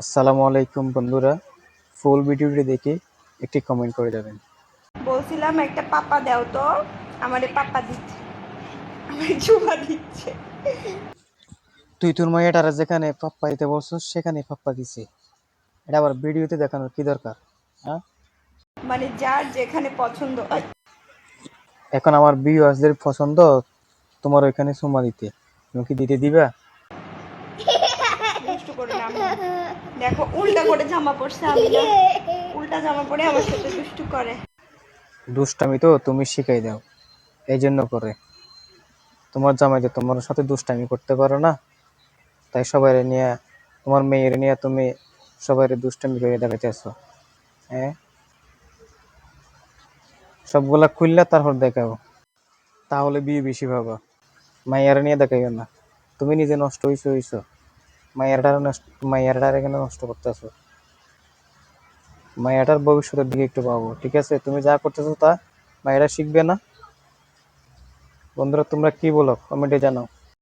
আসসালামু আলাইকুম বন্ধুরা। ফুল ভিডিওটি দেখে একটি কমেন্ট করে যাবেন। বলছিলাম একটা পাপা দাও তো। আমারে পাপা দিচ্ছে। আমার চুমা দিচ্ছে। তুই তোর মাইয়াটারা যেখানে পাপ্পা দিতে বলছিস সেখানে পাপ্পা দিছে। এটা আবার ভিডিওতে দেখানোর কি দরকার হ্যাঁ? মানে যার যেখানে পছন্দ এখন আমার ভিউয়ার্সদের পছন্দ তোমার ওইখানে সুমা দিতে। তুমি কি দিতে দিবা? করে না দেখো, উল্টা করে জামা পরছে আমি উল্টা জামা পরে আমার সাথে দুষ্টু করে। দুষ্টামি তো তুমি শিখাই দাও এই জন্য করে। তোমার জামাই যে তোমার সাথে দুষ্টামি করতে পারো না, তাই সবাই নিয়ে, তোমার মেয়ের নিয়ে তুমি সবাই দুষ্টামি করে দেখাইতেছ হ্যাঁ? সবগুলা খুললে তারপর দেখাও। তাহলে বিয়ে বেশি ভাবা। মাইয়ার নিয়ে দেখাইও না। তুমি নিজে নষ্ট হইছো হইছো। মাইয়ারটার নষ্ট এখানে নষ্ট করতেছো। মায়াটার ভবিষ্যতের দিকে একটু পাবো ঠিক আছে? তুমি যা করতেছো তা মায়েরা শিখবে না? বন্ধুরা, তোমরা কি বলো? কমেন্টে জানাও।